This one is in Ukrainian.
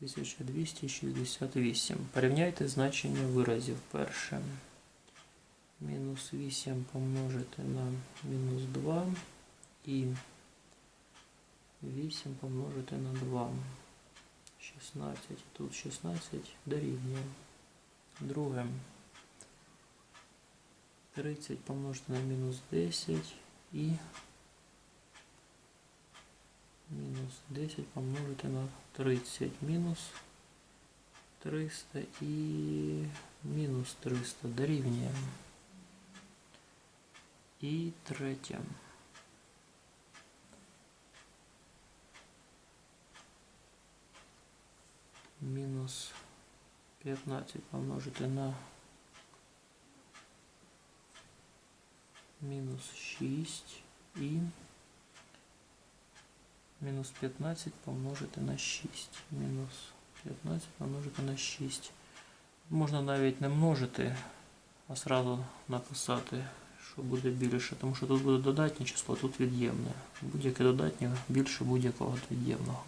1268. Порівняйте значення виразів. Перше. Мінус 8 помножити на мінус 2 і 8 помножити на 2. 16. Тут 16 дорівнює. Друге. 30 помножити на мінус 10 і мінус 10 помножити на 30. Мінус 300 і мінус 300 дорівнює. І третє. Мінус 15 помножити на мінус 6 і мінус 15 помножити на 6. Мінус 15 помножити на 6. Можна навіть не множити, а сразу написати, що буде більше, тому що тут буде додатнє число, тут від'ємне. Будь-яке додатнє більше будь-якого від'ємного.